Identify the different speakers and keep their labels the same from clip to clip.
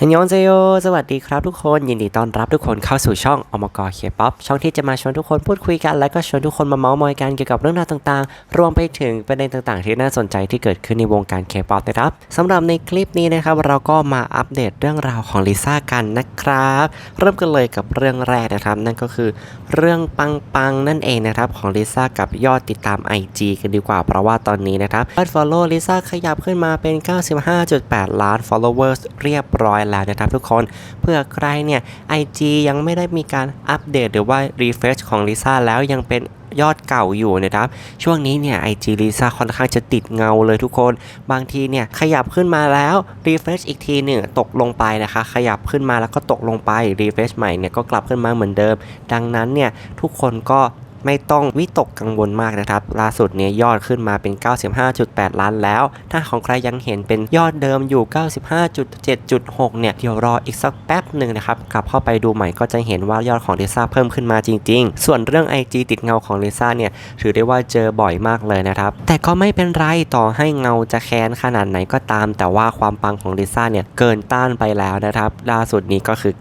Speaker 1: ฮันยองเซโย สวัสดีครับทุกคน ยินดีต้อนรับทุกคนเข้าสู่ช่องอมกอเคป๊อปช่องที่จะมาชวนทุกคนพูดคุยกัน และก็ชวนทุกคนมาเมาส์มอยกันเกี่ยวกับเรื่องราวต่างๆ รวมไปถึงประเด็นต่างๆ ที่น่าสนใจที่เกิดขึ้นในวงการเคป๊อปนะครับสำหรับในคลิปนี้นะครับ เราก็มาอัปเดตเรื่องราวของลิซ่ากันนะครับ เริ่มกันเลยกับเรื่องแรกนะครับ นั่นก็คือเรื่องปังๆนั่นเองนะครับของลิซ่ากับยอดติดตาม IG กันดีกว่าเพราะว่าตอนนี้นะครับยอด follow ลิซ่าขยับขึ้นมาเป็น 95.8 ล้าน followers เรียบร้อยแล้วนะครับทุกคนเพื่อใครเนี่ย IG ยังไม่ได้มีการอัปเดตหรือว่า refresh ของลิซ่าแล้วยังเป็นยอดเก่าอยู่นะครับ ช่วงนี้เนี่ย IG ลิซ่าค่อนข้างจะติดเงาเลยทุกคน บางทีเนี่ยขยับขึ้นมาแล้ว refresh อีกทีหนึ่งตกลงไปนะคะ ขยับขึ้นมาแล้วก็ตกลงไป refresh ใหม่เนี่ยก็กลับขึ้นมาเหมือนเดิม ดังนั้นเนี่ยทุกคนก็ ไม่ต้องวิตกกังวลมากนะครับ ล่าสุดเนี่ยยอดขึ้นมาเป็น 95.8 ล้านแล้ว ถ้าของใครยังเห็นเป็นยอดเดิมอยู่ 95.7.6 เนี่ย เดี๋ยวรออีกสักแป๊บหนึ่งนะครับ กลับเข้าไปดูใหม่ก็จะเห็นว่ายอดของลิซ่าเพิ่มขึ้นมาจริง ๆ ส่วนเรื่อง IG ติดเงาของลิซ่าเนี่ยถือได้ว่าเจอบ่อยมากเลยนะครับ แต่ก็ไม่เป็นไรต่อให้เงาจะแค้นขนาดไหนก็ตาม แต่ว่าความปังของลิซ่าเนี่ยเกินต้านไปแล้วนะครับ ล่าสุดนี้ก็คือ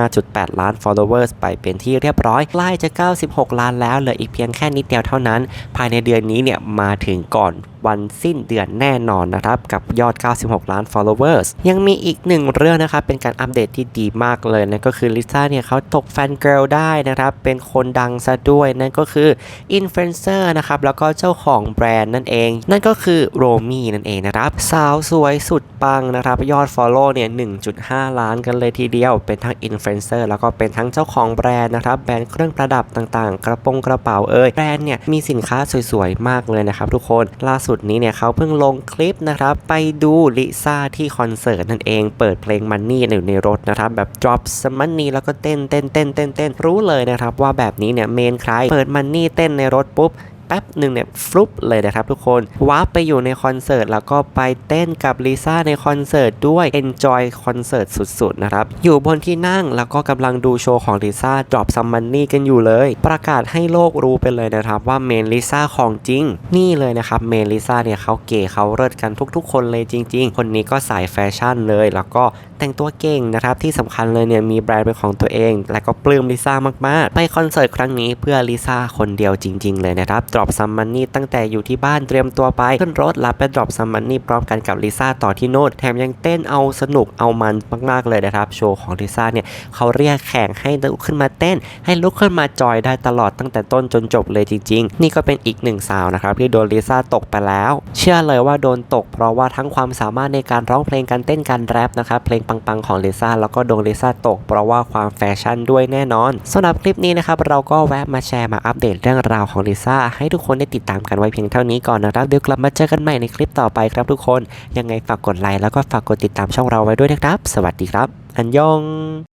Speaker 1: 95.8 ล้าน followers ไปเป็นที่เรียบร้อยใกล้จะ 96 ล้านแล้วเหลืออีกเพียงแค่นิดเดียวเท่านั้น ภายในเดือนนี้เนี่ยมาถึงก่อน วันสิ้นเดือนแน่นอนนะครับ กับยอด 96 ล้าน followers ยังมีอีกหนึ่งเรื่องนะครับ เป็นการอัปเดตที่ดีมากเลยนั่นก็คือลิซ่าเนี่ยเขาตกแฟนเกิร์ลได้นะครับ เป็นคนดังซะด้วย นั่นก็คืออินฟลูเอนเซอร์นะครับ แล้วก็เจ้าของแบรนด์นั่นเอง นั่นก็คือโรมี่นั่นเองนะครับ สาวสวยสุดปังนะครับ ยอด follow เนี่ย 1.5 ล้านกันเลยทีเดียว เป็นทั้งอินฟลูเอนเซอร์แล้วก็เป็นทั้งเจ้าของแบรนด์นะครับ แบรนด์เครื่องประดับต่างๆ กระโปรงกระเป๋าเอ่ย แบรนด์เนี่ยมีสินค้าสวยๆ มากเลยนะครับทุกคน ล่าสุดนี้เนี่ยเขาเพิ่งลงคลิปนะครับไปดูลิซ่าที่คอนเสิร์ตนั่นเองเปิดเพลงมันนี่อยู่ในรถนะครับแบบ drop some money แล้วก็เต้นเต้นเต้นเต้นเต้นรู้เลยนะครับว่าแบบนี้เนี่ยเมนใครเปิดมันนี่เต้นในรถปุ๊บ แป๊บหนึ่งเนี่ยฟลุปเลยนะครับทุกคนวาร์ปไปอยู่ในคอนเสิร์ตแล้วก็ไปเต้นกับลิซ่าในคอนเสิร์ตด้วย Enjoy คอนเสิร์ตสุดๆนะครับอยู่บนที่นั่งแล้วก็กำลังดูโชว์ของลิซ่า Drop Some Money กันอยู่เลย ประกาศให้โลกรู้ไปเลยนะครับว่าเมนลิซ่าของจริง นี่เลยนะครับเมนลิซ่าเนี่ยเขาเก๋เขาเลิศกันทุก ๆ คนเลยจริง ๆ คนนี้ก็สายแฟชั่นเลย แล้วก็แต่งตัวเก่งนะครับที่สำคัญเลยเนี่ยมีแบรนด์เป็นของตัวเอง และก็ปลื้มลิซ่ามากๆ ไปคอนเสิร์ตครั้งนี้เพื่อลิซ่าคนเดียวจริง ๆ เลยนะครับ Drop Some Money ตั้งแต่อยู่ที่บ้านเตรียมตัวไปขึ้นรถรับไป Drop Some Money พร้อมกันกับลิซ่าต่อที่โน่นแถมยังเต้นเอาสนุกเอามันมากๆเลยนะครับ โชว์ของลิซ่าเนี่ยเขาเรียกแข่งให้ลุกขึ้นมาเต้น ให้ลุกขึ้นมาจอยได้ตลอดตั้งแต่ต้นจนจบเลยจริง ๆ นี่ก็เป็นอีกหนึ่งสาวนะครับที่โดนลิซ่าตกไปแล้ว เชื่อเลยว่าโดนตก เพราะว่าทั้งความสามารถในการร้องเพลงการเต้นการแรปนะครับเพลงปังๆของลิซ่าแล้วก็โดนลิซ่าตก เพราะว่าความแฟชั่นด้วยแน่นอนสำหรับคลิปนี้นะครับเราก็แวะมาแชร์มาอัปเดตเรื่องราวของลิซ่าให้ทุกคนได้ติดตามกันไว้เพียงเท่านี้ก่อนนะครับ เดี๋ยวกลับมาเจอกันใหม่ในคลิปต่อไปครับทุกคน ยังไงฝากกดไลค์แล้วก็ฝากกดติดตามช่องเราไว้ด้วยนะครับ สวัสดีครับ อันยอง